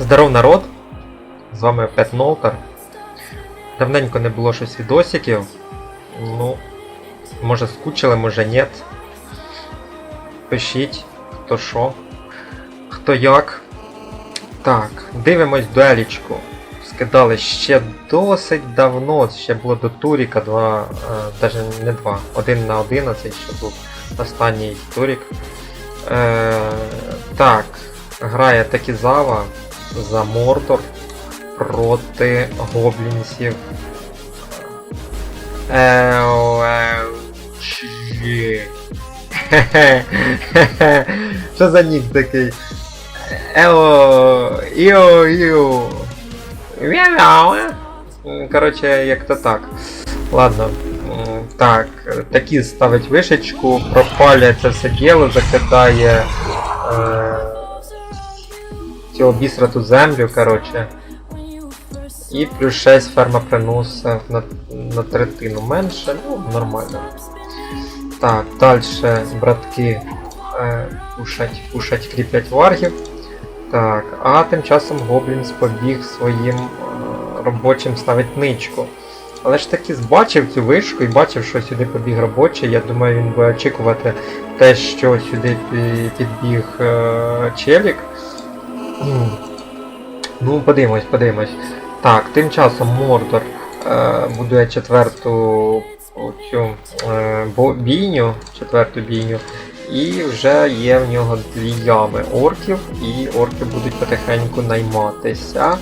Здоров народ! З вами опять Нолтер. Давненько не було щось відосиків. Ну, може скучили, може нет. Пишіть, хто що, хто як. Так, дивимось дуелічку. Скидали ще досить давно, ще було до Туріка 2, навіть не 2, 1 на 11 ще був останній Турік. Е, так, грає Такізава за Мордор проти гоблінців. Еу, еу, чі. Що за нік такий? Ео, іо, іо. Короче, як то так. Ладно. Так, такі ставить вишечку, пропалює це все діло, закидає е, цього бісрату землю, короче. І плюс 6 ферма приносить на, на третину менше, ну нормально. Так, далі братки е, пушать, пушать, кріплять варгів. Так, а тим часом Гоблінс побіг своїм е, робочим ставить ничку. Але ж таки збачив цю вишку і бачив, що сюди побіг робочий. Я думаю, він буде очікувати те, що сюди підбіг е, челік. Ну, подивимось, подивимось. Так, тим часом Мордор е, будує четверту цю е, бійню, четверту бійню. І вже є в нього дві ями орків, і орки будуть потихеньку найматися.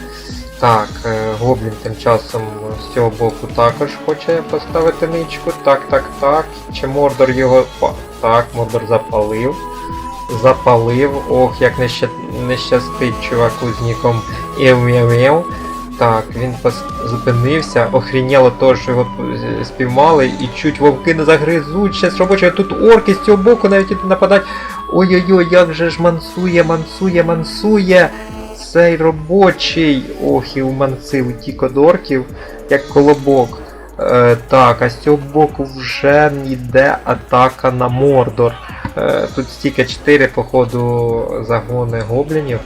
Так, е, Гоблін тим часом з цього боку також хоче поставити ничку. Так, так, так. Чи Мордор його. Так, Мордор запалив. Запалив. Ох, як неща... нещастить чуваку з ніком. Так, він пос- зупинився, охріняло того, що його спіймали і чуть вовки не загризуть. Ще з робочого тут орки з цього боку навіть іти нападать. Ой-ой-ой, як же ж мансує, мансує, мансує. Цей робочий. Ох, і умансив утік од орків, як колобок. Е, так, а з цього боку вже йде атака на Мордор. Е, тут стільки 4, походу, загони гоблінів.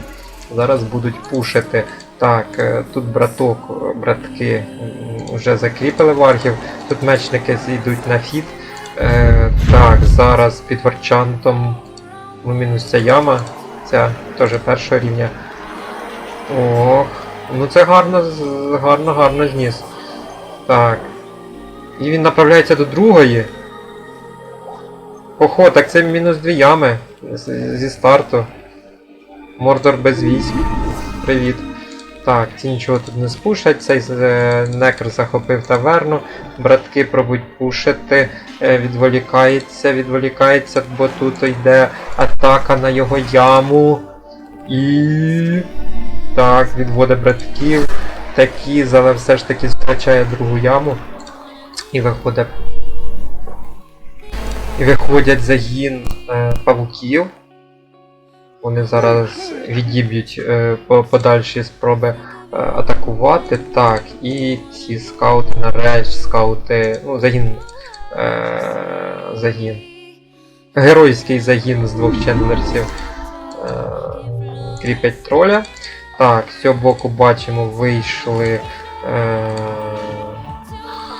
Зараз будуть пушити. Так, е, тут браток, братки вже закріпили варгів. Тут мечники зійдуть на фіт. Е, так, зараз під варчантом ну, мінус ця яма. Ця теж першого рівня. Ох, ну це гарно, гарно, гарно зніс. Так. І він направляється до другої. Охо, так це мінус дві ями зі старту. Мордор без військ. Привіт. Так, ці нічого тут не спушать, цей е, некр захопив таверну, братки пробують пушити, е, відволікається, відволікається, бо тут йде атака на його яму. І. Так, відводить братків. Такі, але все ж таки втрачає другу яму. І виходить. Виходять загін е, павуків. Вони зараз відіб'ють е, по- подальші спроби е, атакувати. Так, і ці скаути нарешті, скаути. Ну, загін. Е, загін. Геройський загін з двох чендлерсів е, кріпять троля. Так, з цього боку бачимо, вийшли. Е,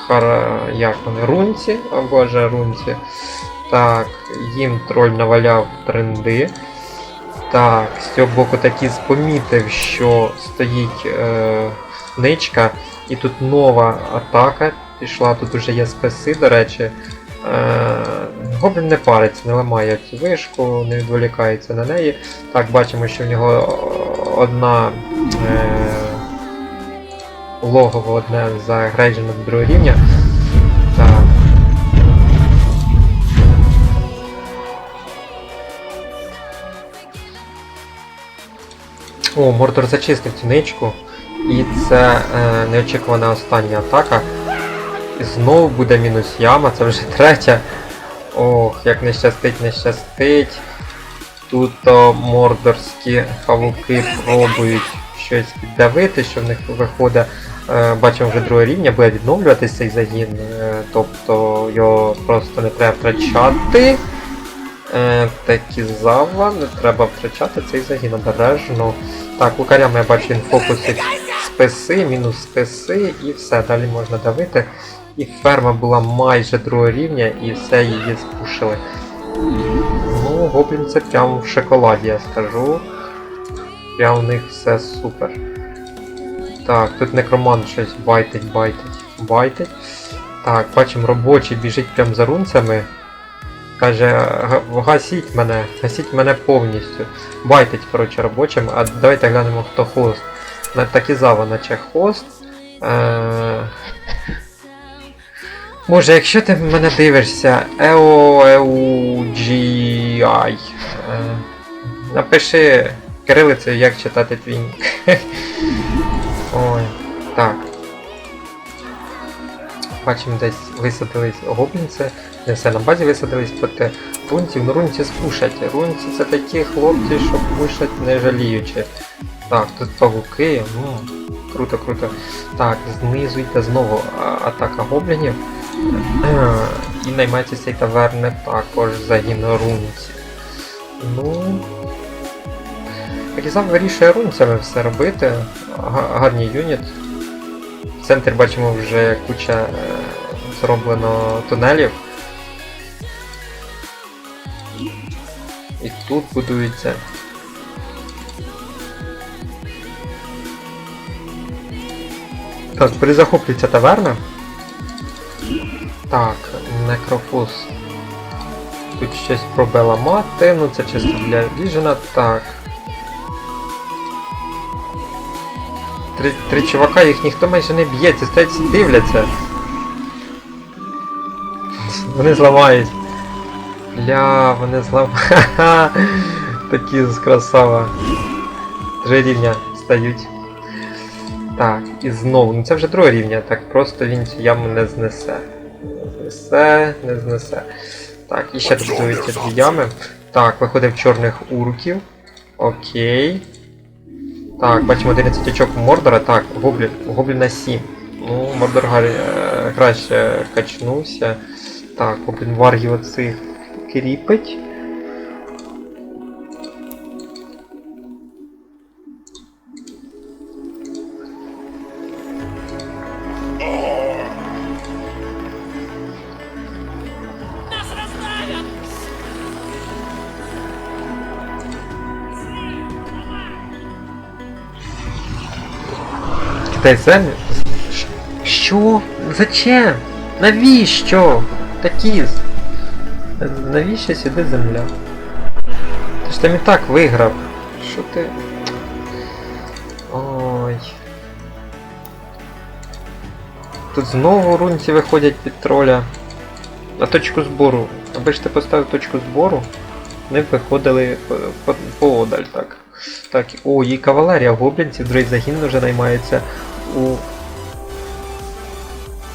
хара, як вони, рунці, о боже, рунці. Так, їм троль наваляв тренди. Так, з цього боку такі помітив, що стоїть е, ничка, і тут нова атака пішла, тут вже є списи, до речі. Е, Гоблін не париться, не ламає цю вишку, не відволікається на неї. Так, бачимо, що в нього одна е, логово одне загрейджено до другого рівня. О, Мордор зачистив цю ничку. І це е, неочікувана остання атака. І знову буде мінус яма, це вже третя. Ох, як не щастить, не щастить. Тут мордорські павуки пробують щось піддавити, що в них виходить. Е, бачимо вже другого рівня, буде відновлюватися цей загін, е, тобто його просто не треба втрачати. Е, Текізава, не треба втрачати цей загін обережно. Так, лукарям я бачу, він фокусить списи, мінус списи і все, далі можна давити. І ферма була майже другого рівня і все її спушили. Ну, гоблін це прям в шоколаді, я скажу. Прям у них все супер. Так, тут некромант щось байтить, байтить, байтить. Так, бачимо, робочий біжить прям за рунцями. Каже, гасіть мене, гасіть мене повністю. Байтить, коротше, робочим. А давайте глянемо, хто хост. Такізава, наче хост. Е... Боже, якщо ти мене дивишся, Ео EOGI. Е... Напиши кирилицею, як читати твій нік. Бачимо, десь висадились гоблінці. Не все на базі висадились проти рунців. Ну рунці спушать. Рунці це такі хлопці, що пушать не жаліючи. Так, тут павуки, ну, круто, круто. Так, знизу йде знову атака гоблінів. І наймається цей таверни також загін рунців. Ну. Різав вирішує рунцями все робити. Га- Гарний юніт. Центрі бачимо вже куча е, зроблено тунелів. І тут будується. Так, перезахоплюється таверна. Так, некрофус. Тут щось пробила мати, ну це чисто для віжена. Так. Три, три чувака, їх ніхто майже не б'ється, стоять дивляться. Вони зламають. Бля, вони зламають. Такі з красава. Три рівня стають. Так, і знову. Ну це вже друге рівня, так просто він цю яму не знесе. Не знесе, не знесе. Так, і ще тут дві ями. Так, виходив чорних урків. Окей. Так, бачимо 11 очок Мордора. Так, гоблін, гобліна 7. Ну, Мордор е, краще качнувся. Так, гоблін варгів оцих кріпить. Китай землю? Що? Зачем? Навіщо? Такіз. Навіщо сюди земля? Ти ж там і так виграв. Що ти? Ой. Тут знову рунці виходять під троля. На точку збору. Аби ж ти поставив точку збору, б виходили по- поодаль так. Так, о, і кавалерія гоблінців, другий загін вже наймається у.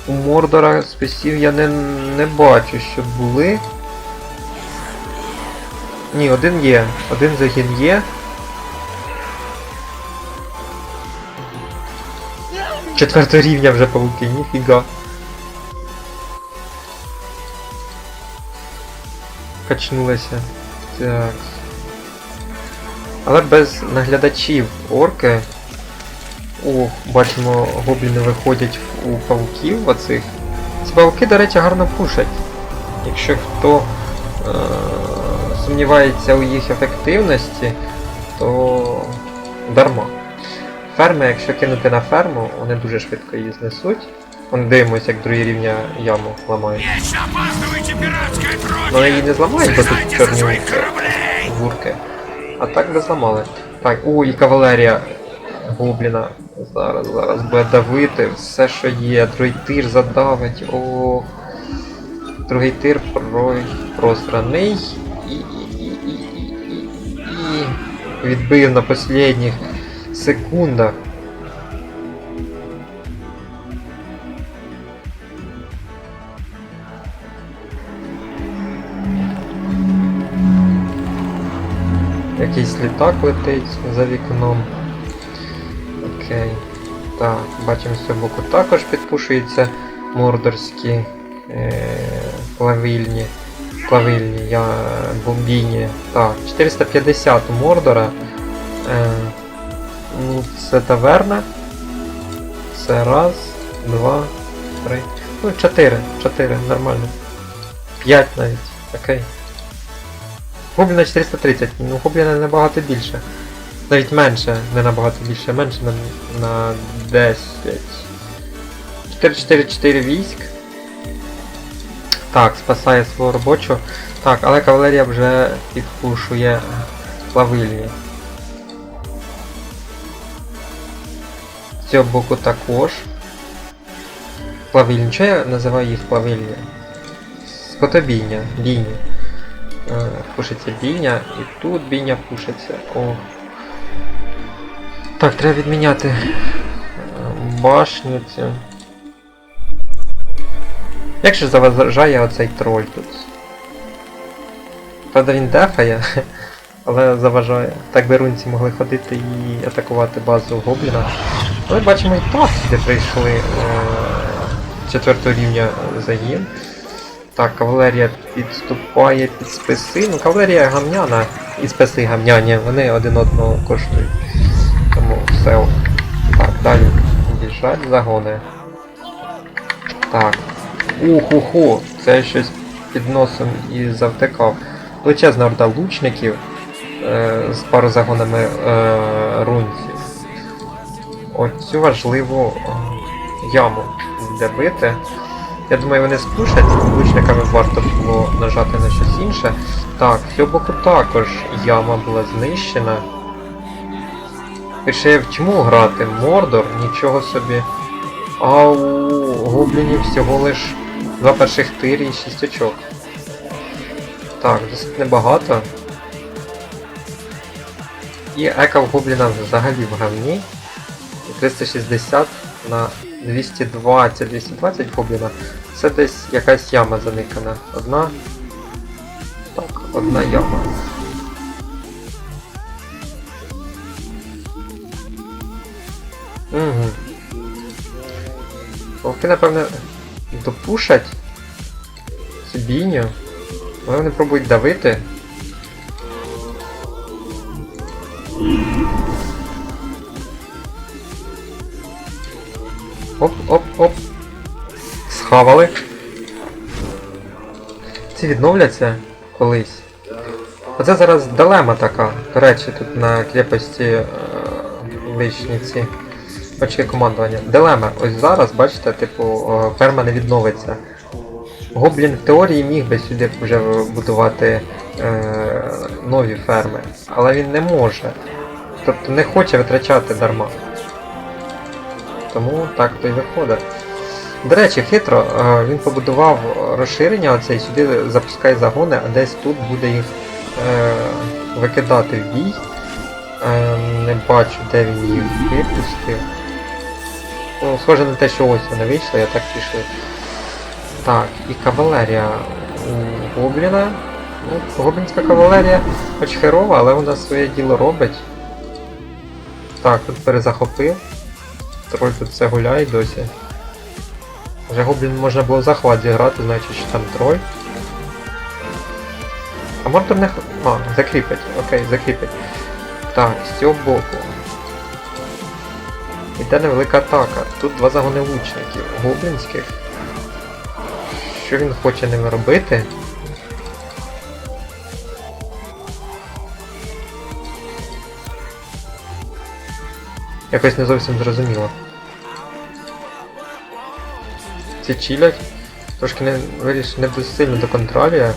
У Мордора списів я не, не бачу, щоб були. Ні, один є. Один загін є. Четвертого рівня вже павуки, ніфіга. Качнулися. Так. Але без наглядачів орки. О, бачимо, гобліни виходять у павуків оцих. Ці павуки, до речі, гарно пушать. Якщо хто е- сумнівається у їх ефективності, то дарма. Ферми, якщо кинути на ферму, вони дуже швидко її знесуть. Вон дивимося, як другі рівня яму ламають. Пиратская Ну її не зламають, бо тут чорні вурки. А так би зламали. Так, о, і кавалерія гобліна. Зараз, зараз буде давити все, що є. Другий тир задавить. О. Другий тир і, і. Відбив на останніх секундах. Якийсь літак летить за вікном. Окей. Так, бачимо з цього боку також підпушуються мордорські е- плавильні. плавильні, я бомбійні. Так, 450 у Мордора. Е, ну, це таверна. Це раз, два, три. Ну, чотири. Чотири, нормально. П'ять навіть. Окей. Гобліна 430, ну гобліна набагато більше. Навіть менше, не набагато більше, менше на, на 10. 444 військ. Так, спасає свого робочого. Так, але кавалерія вже підпушує плавильні. З цього боку також. Плавильні. Чого я називаю їх плавильні? Скотобійня, бійні. Е, Пушиться бійня, і тут бійня пушиться. О. Так, треба відміняти е, башню цю. Як же заважає оцей троль тут? Правда він дефає, але заважає. Так би рунці могли ходити і атакувати базу гобліна. Ми бачимо і так сюди прийшли е, четвертого рівня загін. Так, кавалерія підступає під списи. Ну, кавалерія гамняна і списи гамняні, вони один одного коштують. Тому все. Так, далі біжать загони. Так. Уху-ху, це я щось під носом і завтикав. Величезна орда лучників е, з пару загонами е, рунців. Оцю важливу е, яму де. Я думаю, вони спушать, лучниками варто було нажати на щось інше. Так, цього боку також яма була знищена. І ще в тьму грати, Мордор, нічого собі. А у гоблінів всього лиш два перших тирі і шість очок. Так, досить небагато. І ека в гобліна взагалі в говні. 360 на 220, 220 гобліна. Це десь якась яма заникана. Одна. Так, одна яма. Угу. Вовки, напевне, допушать цю бійню. Але вони пробують давити. Оп, оп, оп. Схавали. Ці відновляться колись. Оце зараз дилема така. До речі, тут на крепості е, личні ці очки командування. Дилема. Ось зараз, бачите, типу, е, ферма не відновиться. Гоблін в теорії міг би сюди вже будувати е, нові ферми, але він не може. Тобто не хоче витрачати дарма. Тому так то й виходить. До речі, хитро, е, він побудував розширення оце і сюди запускає загони, а десь тут буде їх е, викидати в бій. Е, не бачу, де він їх випустив. Ну, схоже на те, що ось вони вийшли, я так пішли. Так, і кавалерія у Гобліна. Ну, гоблінська кавалерія хоч херова, але вона своє діло робить. Так, тут перезахопив. Троль тут все гуляє досі. Вже гоблін можна було в захват зіграти, значить що там троль. А Мортор не. А, закріпить. Окей, закріпить. Так, з цього боку. Іде невелика атака. Тут два загони лучників. Гоблінських. Що він хоче ними робити? Якось не зовсім зрозуміло. Ці чилять. Трошки не виріш не дуже сильно до контролює.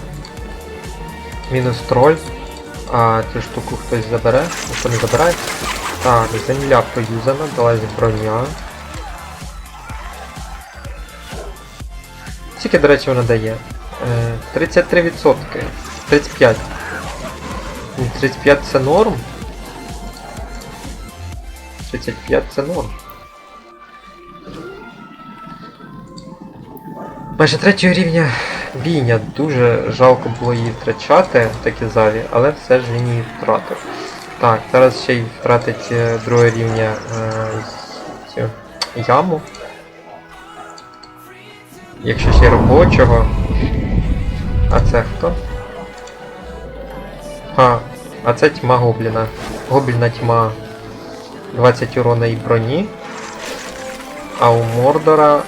Мінус троль. А цю штуку хтось забере, ніхто не забирає. Так, земля поюзана, далась броня. Скільки, до речі, вона дає? Е, 33%. 35. Ні, 35 це норм. 35 це норм. Майже третього рівня бійня. Дуже жалко було її втрачати в такій залі, але все ж він її втратив. Так, зараз ще й втратить е, другого рівня е, яму. Якщо ще робочого. А це хто? А, а це тьма гобліна. Гобліна тьма 20 урона і броні. А у Мордора.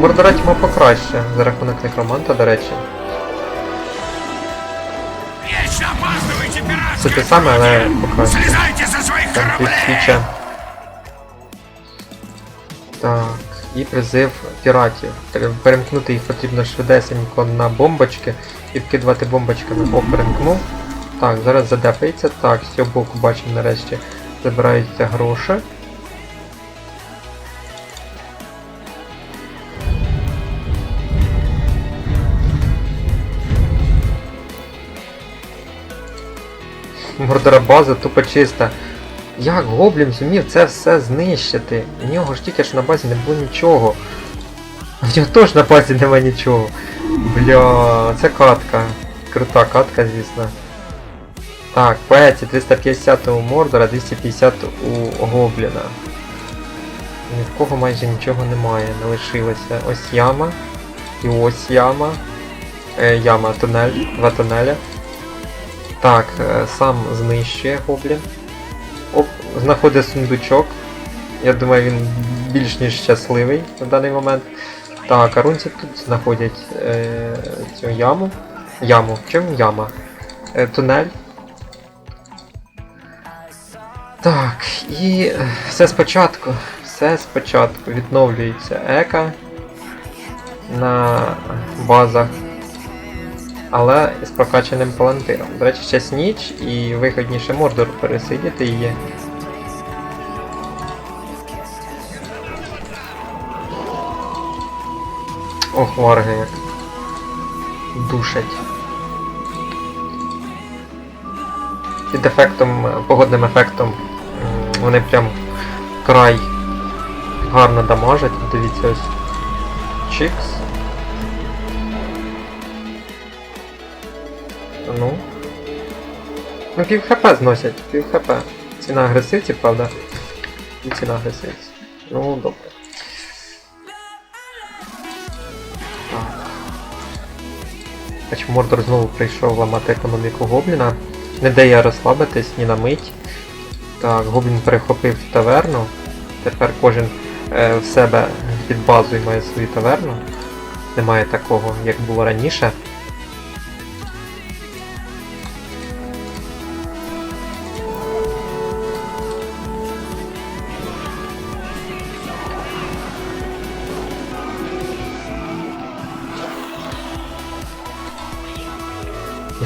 Мордора тьма покраще за рахунок некроманта, до речі. Це те саме, але покраще. Там! Так, і призив піратів. Пере- Перемкнути їх потрібно швидесенько на бомбочки і вкидувати бомбочками. О, перемкнув. Так, зараз задефається. Так, з цього боку бачимо нарешті забираються гроші. Мордора база тупо чиста. Як Гоблін зумів це все знищити? У нього ж тільки ж на базі не було нічого. В нього теж на базі нема нічого. Бля, це катка. Крута катка, звісно. Так, поеті 350 у Мордора, 250 у Гобліна. Ні в кого майже нічого немає, не лишилося. Ось яма. І ось яма. Е, яма, тунель, два тунеля. Так, е, сам знищує гоблін. Оп, знаходить сундучок. Я думаю, він більш ніж щасливий в даний момент. Так, а рунці тут знаходять е, цю яму. Яму. Чому яма? Е, тунель. Так, і е, все спочатку. Все спочатку. Відновлюється ека на базах але з прокачаним палантиром. До речі, зараз ніч і вигідніше Мордор пересидіти її. Ох, варги як душать. Під ефектом, погодним ефектом вони прям край гарно дамажать. Дивіться ось. Чікс. Ну пів хп зносять, пів хп. Ціна агресивці, правда. І ціна агресивці. Ну, добре. Бач, Мордор знову прийшов ламати економіку Гобліна. Не дає розслабитись ні на мить. Так, Гоблін перехопив таверну. Тепер кожен е, в себе під базою має свою таверну. Немає такого, як було раніше.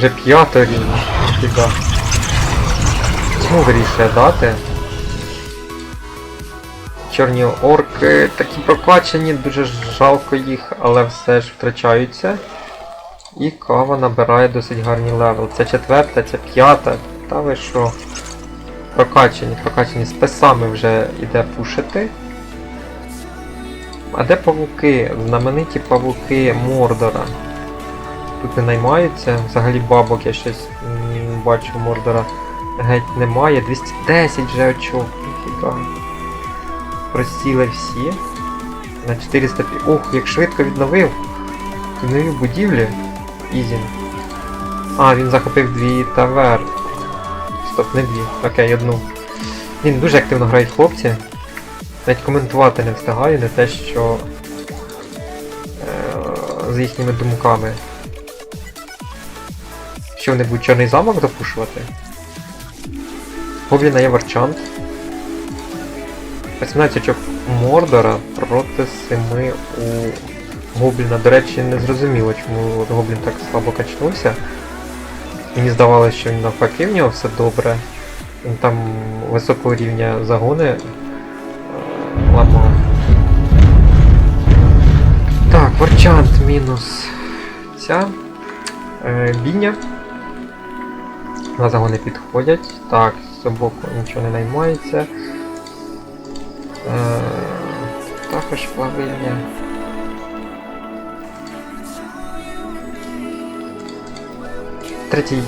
Вже п'ятий рівень. Фіга. Чому вирішує дати? Чорні орки такі прокачані, дуже жалко їх, але все ж втрачаються. І кава набирає досить гарний левел. Це четверта, це п'ята. Та ви що? Прокачані, прокачані списами вже йде пушити. А де павуки? Знамениті павуки Мордора. Тут не наймаються. Взагалі бабок я щось бачу Мордора геть немає. 210 вже очок. Ніфіга. Просіли всі. На 400 пі- Ух, як швидко відновив. Відновив будівлі. Ізін. А, він захопив дві тавер. Стоп, не дві. Окей, одну. Він дуже активно грають хлопці. Навіть коментувати не встигаю, не те, що е- з їхніми думками. Що вони будуть чорний замок допушувати? Гобліна є варчант. 18 очок Мордора проти 7 у Гобліна. До речі, не зрозуміло, чому Гоблін так слабо качнувся. Мені здавалося, що він навпаки в нього все добре. Він там високого рівня загони е, ламав. Так, варчант мінус ця. Е, бійня. На загони підходять. Так, з цього боку нічого не наймається. Е, також плавильня. Третій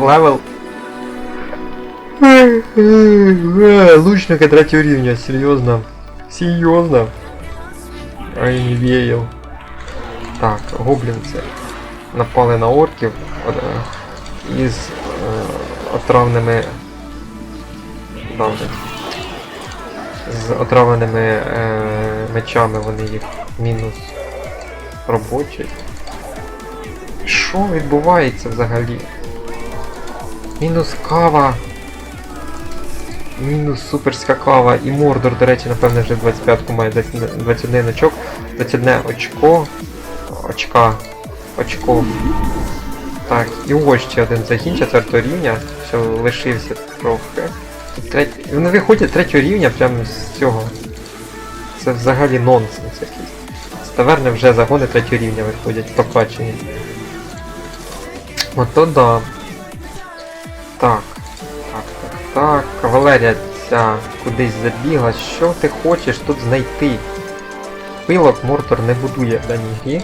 левел. Е, Лучники третього рівня, серйозно. Серйозно. Ай, не віяв. Так, гоблінці напали на орків е, із отравними. Добре. З отравленими е, мечами вони їх мінус робочі. Що відбувається взагалі? Мінус кава. Мінус суперська кава і Мордор, до речі, напевне вже 25-ку має 21 очок. 21 очко. Очка. Очко. Так, і ось ще один загін четвертого рівня, що лишився трохи. Тут треть... Вони виходять третього рівня прямо з цього. Це взагалі нонсенс якийсь. З таверни вже загони третього рівня виходять, прокачені. Ото да. Так. Так, так, так. Кавалерія ця кудись забігла. Що ти хочеш тут знайти? Пилок Мортор не будує в даній грі.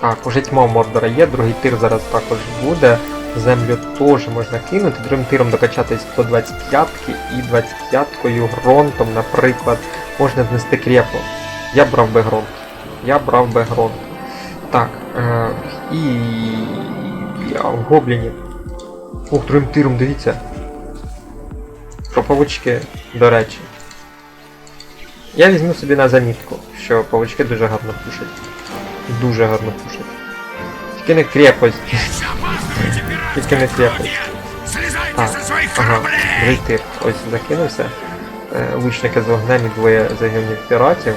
Так, уже тьма Мордора є, другий тир зараз також буде. Землю теж можна кинути, другим тиром докачати 125 і 25-кою гронтом, наприклад, можна знести крепо. Я брав би гронт. Я брав би гронт. Так, е, і я в гобліні. Ух, другим тиром, дивіться. Про павучки, до речі. Я візьму собі на замітку, що павучки дуже гарно пушать. Дуже гарно пушать. Тільки не крепость. Тільки не крепость. Своих ага, тип. Ось закинувся. Е, Лучники з вогнем і двоє загинів піратів.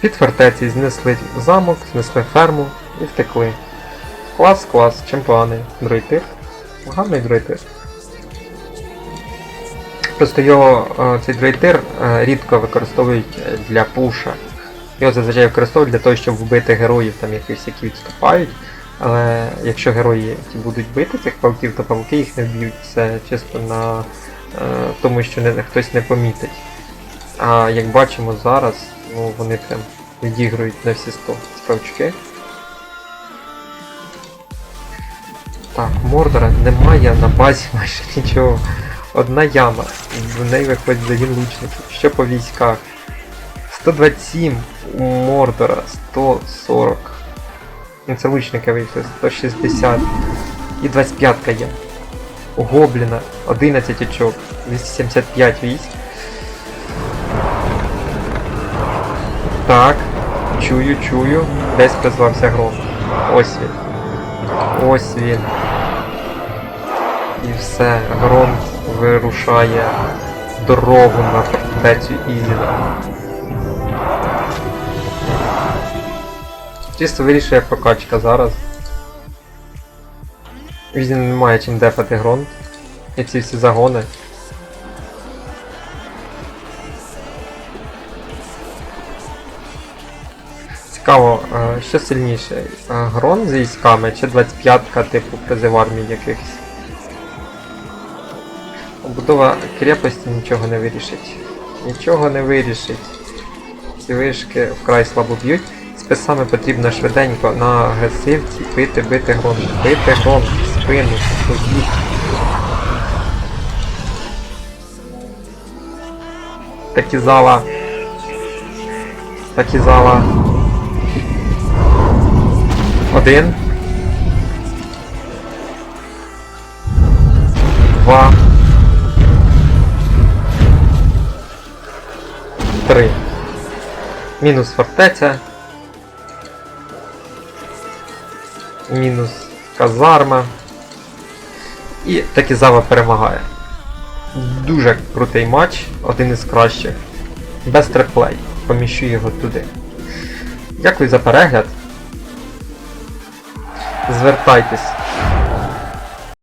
Під фортеці знесли замок, знесли ферму і втекли. Клас, клас, чемпіони. Другий тип. Гарний другий. Просто його е, цей дрейтир е, рідко використовують для пуша. Його зазвичай використовують для того, щоб вбити героїв, там якихось, які відступають. Але якщо герої ті будуть бити цих павуків, то павуки їх не вб'ють. Це чисто на е, тому, що не, хтось не помітить. А як бачимо зараз, ну вони прям відігрують на всі 100 ці павучки. Так, Мордора немає на базі майже нічого. Одна яма, в неї виходить загін лучників. Що по військах? 127 у Мордора, 140. Ну це лучники вийшли, 160. І 25 є. У Гобліна 11 очок, 275 військ. Так, чую, чую. Десь призвався гром. Ось він. Ось він. І все, Гром вирушає дорогу на фортецю Ізіна. Чисто вирішує прокачка зараз. Він не має чим дефати Гронт. І ці всі загони. Цікаво, що сильніше? Грон з військами чи 25-ка типу призив армії якихось? Побудова крепості нічого не вирішить. Нічого не вирішить. Ці вишки вкрай слабо б'ють. Списами потрібно швиденько на агресивці бити, бити гром, бити гром, спину, побіг. Такізала. Такізала. Один. Два. Три. Мінус фортеця. Мінус казарма. І Такізава перемагає. Дуже крутий матч, один із кращих. Без триплей. Поміщу його туди. Дякую за перегляд. Звертайтесь